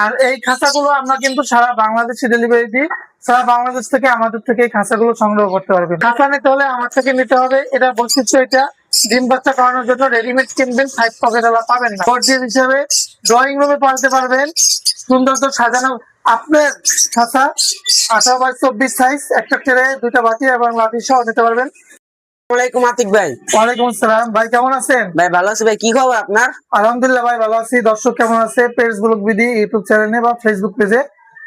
আর এই খাঁচাগুলো আমরা কিন্তু সারা বাংলাদেশে ডেলিভারি দিই। সারা বাংলাদেশ থেকে আমাদের থেকে এই খাঁচাগুলো সংগ্রহ করতে পারবেন খাঁচা নিতে হলে আমার থেকে নিতে হবে, এটা বৈশিষ্ট্য এটা, ডিম বাচ্চা করানোর জন্য রেডিমেড কিনবেন ফাইভ পকেট পাবেন না। গর্জিয়াস হিসাবে ড্রয়িং রুমে পালতে পারবেন, সুন্দর তো সাজানো। আপনার খাঁচা আঠারো বাই চব্বিশ সাইজ একটা ট্রে দুইটা বাতি এবং লাঠি সহ নিতে পারবেন। আসসালামাইকুম আতিক ভাই। ওয়ালাইকুম আসসালাম। ভাই কেমন আছেন? ভাই ভালো আছি। ভাই কি খবর আপনার? আলহামদুলিল্লাহ ভাই ভালো আছি। দর্শক কেমন আছে? পেজ ব্লগ বিডি ইউটিউব চ্যানেলে বা ফেসবুক পেজে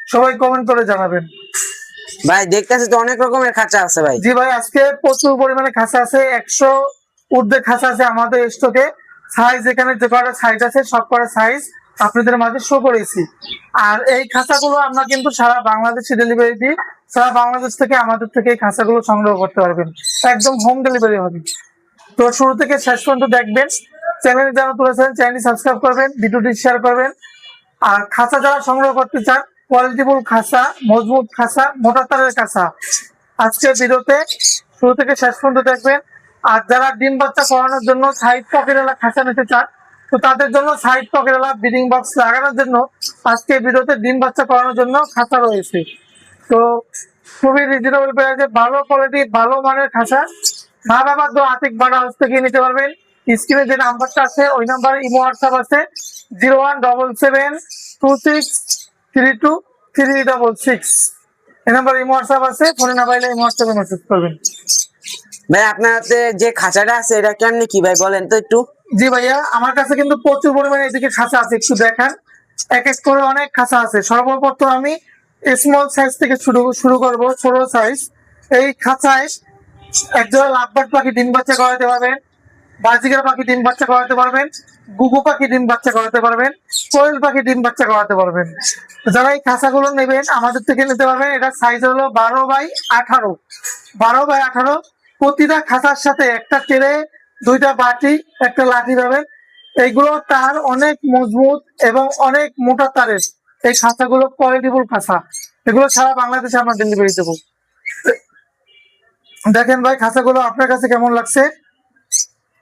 সবাই কমেন্ট করে জানাবেন। ভাই দেখতেছি তো অনেক রকমের খাঁচা আছে ভাই। জি ভাই আজকে প্রচুর পরিমাণে খাঁচা আছে। একশো ঊর্ধ্বে খাঁচা আছে আমাদের স্টকে সাইজ এখানে যে কটা সাইজ আছে সব কটা সাইজ আপনাদের মাঝে শো করেছি। আর এই খাঁচাগুলো আমরা কিন্তু সারা বাংলাদেশে ডেলিভারি দিই। সারা বাংলাদেশ থেকে আমাদের থেকে এই খাঁচাগুলো সংগ্রহ করতে পারবেন। একদম হোম ডেলিভারি হবে। তো শুরু থেকে শেষ পর্যন্ত দেখবেন। চ্যানেলে যারা তুলেছেন চ্যানেলটি সাবস্ক্রাইব করবেন, ভিডিওটি শেয়ার করবেন। আর খাঁচা যারা সংগ্রহ করতে চান কোয়ালিটিফুল খাঁচা, মজবুত খাঁচা, মোটা তারের খাঁচা, আজকের ভিডিওতে শুরু থেকে শেষ পর্যন্ত দেখবেন। আর যারা ডিম বাচ্চা করানোর জন্য সাইড পকেটেলা খাঁচা নিতে চান তো তাদের জন্য সাইড পকেটেলা ব্রিডিং বক্স লাগানোর জন্য আজকে ভিডিওতে ডিম বাচ্চা করানোর জন্য খাঁচা রয়েছে। তো খুবই রিজনেবল প্রাইসে ভালো কোয়ালিটি ভালো মানের খাঁচা। মা বাবা, তো আতিক বাড়া হাউস থেকে নিতে পারবেন। স্ক্রিনে যে নাম্বারটা আছে, ওই নাম্বারে ইমো হোয়াটসঅ্যাপ আছে zero one double seven two six three two three double six এই নাম্বার ইমো হোয়াটসঅ্যাপ আছে, ফোনে না পাইলে ইমো হোয়াটসঅ্যাপে মেসেজ করবেন। ভাই, আপনার হাতে যে খাঁচাটা আছে, এটা কেমনি কি ভাই, বলেন তো একটু। জি ভাইয়া, আমার কাছে কিন্তু প্রচুর পরিমাণে এদিকে খাঁচা আছে, একটু দেখান। এক এক করে অনেক খাঁচা আছে। সর্বপ্রথম আমি স্মল সাইজ থেকে শুরু শুরু করব, ছোট সাইজ এই খাঁচায় একজোড়া লাভবাট পাখি ডিম বাচ্চা করাতে পারবেন বাজিকার পাখি ডিম বাচ্চা করাতে পারবেন, গুগু পাখি ডিম বাচ্চা করাতে পারবেন, কোয়েল পাখি ডিম বাচ্চা করাতে পারবেন। যারা এই খাঁচাগুলো নেবেন, আমাদের থেকে নিতে পারবেন, এটা সাইজ হলো বারো বাই আঠারো। বারো বাই আঠারো, প্রতিটা খাঁচার সাথে একটা টেরে দুইটা বাটি একটা লাঠি পাবেন। এইগুলো তার অনেক মজবুত এবং অনেক মোটা তারের। এই খাঁচাগুলো কোয়ালিটিফুল খাঁচা। এগুলো সারা বাংলাদেশে আমরা ডেলিভারি দেবো। দেখেন ভাই খাঁচাগুলো আপনার কাছে কেমন লাগছে?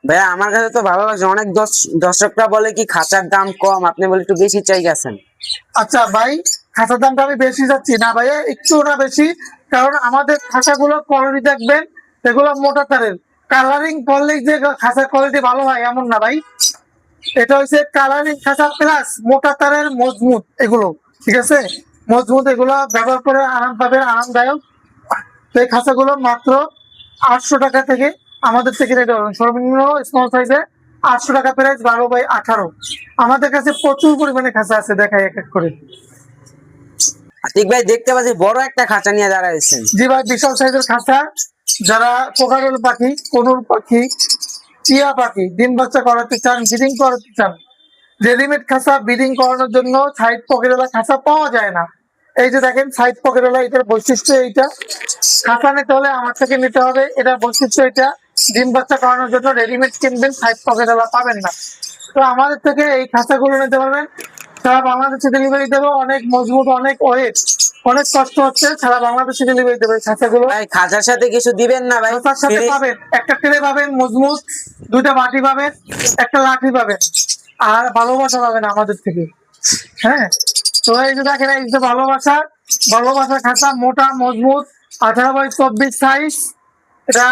ভাই আমার কাছে তো ভালো লাগছে। অনেক দর্শ- দর্শকরা বলে কি খাঁচার দাম কম আপনি বলে একটু বেশি চাই গেছেন। আচ্ছা ভাই খাঁচার দামটা আমি বেশি যাচ্ছি। না ভাইয়া একটু না বেশি। কারণ আমাদের খাঁচাগুলো কোয়ালিটি দেখবেন এগুলো মোটা তারের। কালারিং করলে যে খাঁচার কোয়ালিটি ভালো হয় এমন না ভাই। এটা হচ্ছে কালারিং খাঁচা প্লাস মোটা তারের মজবুত এগুলো ঠিক আছে? মজবুত এগুলো ব্যবহার করে আরাম পাবেন আরামদায়ক। তো এই খাঁচাগুলো মাত্র আটশো টাকা থেকে আমাদের থেকে নিতে পারবেন সর্বনিম্ন স্মল সাইজে আটশো টাকা প্রাইস বারো বাই আঠারো। আমাদের কাছে প্রচুর পরিমাণে খাঁচা আছে দেখাই এক এক করে। ঠিক ভাই দেখতে পাচ্ছি বড় একটা খাঁচা নিয়ে দাঁড়াইছেন জি ভাই বিশাল সাইজের খাঁচা। যারা কোকারেল পাখি কোনুর পাখি, টিয়া পাখি ডিম বাচ্চা করাতে চান, ব্রিডিং করাতে চান, রেডিমেড খাঁচা ব্রিডিং করানোর জন্য সাইড পকেটওয়ালা খাঁচা পাওয়া যায় না। এই যে দেখেন, সাইড পকেটওয়ালা এটার বৈশিষ্ট্য এইটা। খাঁচা নিতে হলে আমার থেকে নিতে হবে, এটার বৈশিষ্ট্য এটা ডিম বাচ্চা করানোর জন্য রেডিমেড কিনবেন, সাইড পকেটওয়ালা পাবেন না। তো আমাদের থেকে এই খাঁচাগুলো নিতে পারবেন। সারা বাংলাদেশে ডেলিভারি দেবো, অনেক মজবুত, অনেক ওয়েট। অনেক কষ্ট হচ্ছে সারা বাংলাদেশে ডেলিভারি দেবে খাঁচাগুলো। ভাই খাঁচার সাথে কিছু দিবেন না ভাই সাথে পাবেন একটা ট্রে পাবেন মজবুত দুইটা বাটি পাবেন একটা লাঠি পাবেন আর ভালোবাসা পাবেন আমাদের থেকে। হ্যাঁ? তো এই যে দেখেন এই যে ভালোবাসা ভালোবাসা খাঁচা মোটা মজবুত আঠারো বাই চব্বিশ সাইজ এটা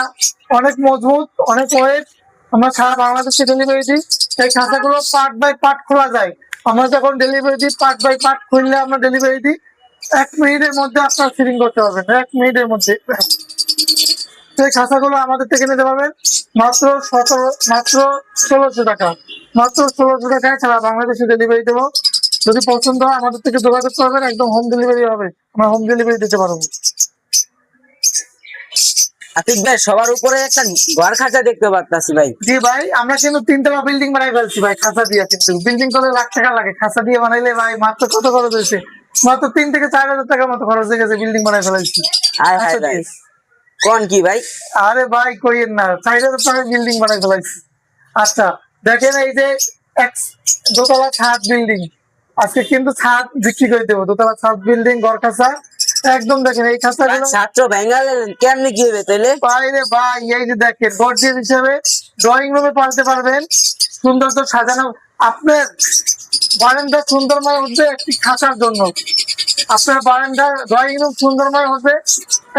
অনেক মজবুত অনেক ওয়েট আমরা সারা বাংলাদেশে ডেলিভারি দিই। এই খাঁচাগুলো পার্ট বাই পার্ট খোলা যায়। আমরা যখন ডেলিভারি দিই পার্ট বাই পার্ট খুললে আমরা ডেলিভারি দিই। এক মিনিটের মধ্যে আপনার ফিটিং করতে পারবেন এক মিনিটের মধ্যে। সেই খাঁচাগুলো আমাদের থেকে নিতে পারবেন। মাত্র সতেরো মাত্র ষোলোশো টাকা। মাত্র ষোলোশো টাকায় সারা বাংলাদেশে ডেলিভারি দেবো। যদি পছন্দ হয় আমাদের থেকে যোগাযোগ করবেন একদম হোম ডেলিভারি হবে। আমরা হোম ডেলিভারি দিতে পারব। আতিক ভাই সবার উপরে একটা ঘর খাঁচা দেখতে পাচ্ছি ভাই। জি ভাই আমরা কিন্তু তিনতলা বিল্ডিং বানাই ফেলছি ভাই খাঁচা দিয়ে কিন্তু। বিল্ডিং করে লাখ টাকা লাগে। খাঁচা দিয়ে বানাইলে ভাই মাত্র কত খরচ হয়েছে? মাত্র তিন থেকে চার হাজার টাকার মতো খরচ হয়ে গেছে বিল্ডিং বানাই ফেলাইছি। দিয়ে। কোন কি ভাই? আরে ভাই কইেন না। চার হাজার টাকা বিল্ডিং বানাই ফেলাইছি। আচ্ছা দেখেন এই যে দোতলা ছাদ বিল্ডিং আজকে কিন্তু ছাদ বিক্রি করে দেবো। দোতলা ছাদ বিল্ডিং ঘর একদম দেখেন এই খাঁচাগুলো ছাত্র ভেঙ্গা গেলেন কেমনি কি হবে তাইলে? বাইরে ভাই এই যে দেখেন গর্জিয়াস হিসেবে ড্রয়িং রুমে পালতে পারবেন। সুন্দর তো সাজানো। আপনার বারান্দা সুন্দরময় হচ্ছে একটি খাঁচার জন্য। আপনার বারান্দার ড্রয়িং রুম সুন্দরময় হচ্ছে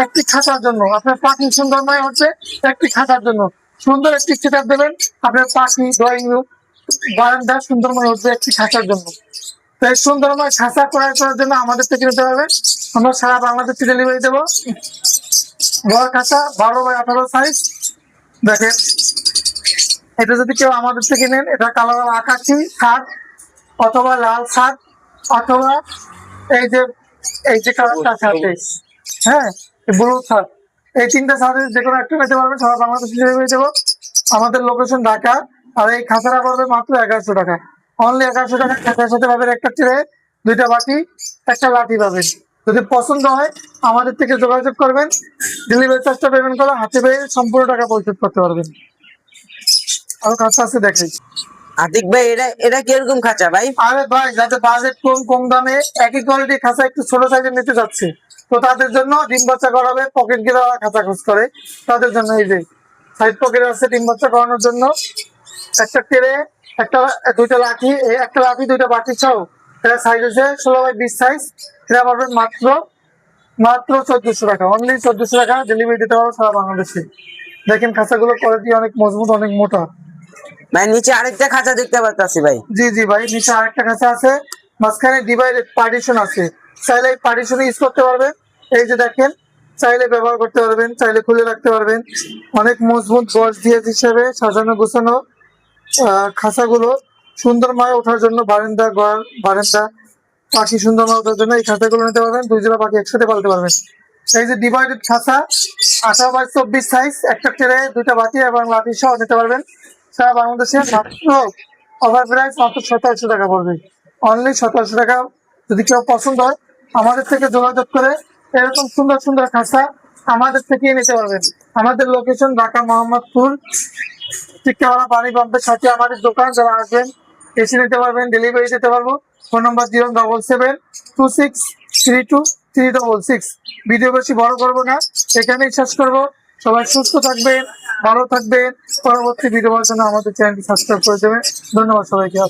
একটি খাঁচার জন্য। আপনার পাখি সুন্দরময় হচ্ছে একটি খাঁচার জন্য। সুন্দর একটি সেটাপ দেবেন, আপনার পাখি ড্রয়িং রুম বারান্দা সুন্দরময় হচ্ছে একটি খাঁচার জন্য। তাই সুন্দরময় খাঁচা ক্রয় করার জন্য আমাদের থেকে নিতে হবে। আমরা সারা বাংলাদেশে ডেলিভারি দেবো। ঘর খাঁচা বারো বাই আঠারো সাইজ দেখেন, এটা যদি কেউ আমাদের থেকে নেন, এটা কালার আকাশি শার্ট অথবা লাল শার্ট অথবা এই যে এই যে কালারটা সাথে হ্যাঁ ব্লু শার্ট এই তিনটা শার্টের যে কোনো একটা পেতে পারবেন সারা বাংলাদেশে ডেলিভারি দেবো আমাদের লোকেশন ঢাকা আর এই খাতাটা পড়বে মাত্র এগারোশো টাকা। অনলি এগারোশো টাকা খাতার সাথে পাবেন একটা ট্রে দুইটা বাটি একটা লাঠি পাবেন। যদি পছন্দ হয় আমাদের থেকে যোগাযোগ করবেন। ডেলিভারি চার্জটা পেমেন্ট করে হাতে পেয়ে সম্পূর্ণ টাকা পরিশোধ করতে পারবেন। আরও কাছে আছে দেখাই। আতিক ভাই, এটা এটা কীরকম খাঁচা ভাই? আরে ভাই যাদের বাজেট কম কম দামে, একই কোয়ালিটি খাঁচা একটু ছোট সাইজের নিতে যাচ্ছে। তো তাদের জন্য ডিম বাচ্চা করাবে পকেট গিরা খাঁচা খোঁজ করে। তাদের জন্য এই যে সাইড পকেট আছে ডিম বাচ্চা করানোর জন্য। একটা কেড়ে একটা, দুইটা লাঠি একটা লাঠি, দুইটা বাটি ছাও এটা সাইজ আছে ষোলো বাই বিশ সাইজ এটা পারবেন মাত্র মাত্র চোদ্দশো টাকা। অনলি চোদ্দশো টাকা ডেলিভারি দিতে পারব সারা বাংলাদেশে। দেখেন খাঁচাগুলো কোয়ালিটি অনেক মজবুত, অনেক মোটা। ভাই, নিচে আরেকটা খাঁচা দেখতে পাচ্ছি ভাই। জি জি ভাই, নিচে আরেকটা খাঁচা আছে। মাঝখানে ডিভাইডেড পার্টিশন আছে। চাইলে পার্টিশন ইউজ করতে পারবেন। এই যে দেখেন, চাইলে ব্যবহার করতে পারবেন, চাইলে খুলে রাখতে পারবেন। অনেক মজবুত গজ দিয়ে হিসেবে সাজানো, গোছানো খাঁচাগুলো সুন্দরময় ওঠার জন্য বারান্দা, ঘর, বারান্দা, পাখি সুন্দরময় ওঠার জন্য এই খাঁচাগুলো নিতে পারবেন। দুই জোড়া পাখি একসাথে পালতে পারবেন। এই যে ডিভাইডেড খাঁচা, আঠারো বাই চব্বিশ সাইজ একটা ট্রে, দুইটা বাটি এবং লাঠি সহ নিতে পারবেন। সারা বাংলাদেশে মাত্র ওভার প্রাইস মাত্র সতেরোশো টাকা পড়বে। অনলি সতেরোশো টাকা। যদি কেউ পছন্দ হয়, আমাদের থেকে যোগাযোগ করে এরকম সুন্দর সুন্দর খাঁচা আমাদের থেকে নিতে পারবেন। আমাদের লোকেশন ঢাকা মোহাম্মদপুর। টিকাওয়ালা পানি পাম্পের সাথে আমাদের দোকান, যারা আসবেন, এসে নিতে পারবেন ডেলিভারি দিতে পারব। Phone number zero double seven two six three two three double six video বেশি বড় করব না। এখানেই শেষ করব। সবাই সুস্থ থাকবেন ভালো থাকবেন। পরবর্তী ভিডিও আমাদের চ্যানেলটি সাবস্ক্রাইব করে দেবেন। ধন্যবাদ সবাইকে।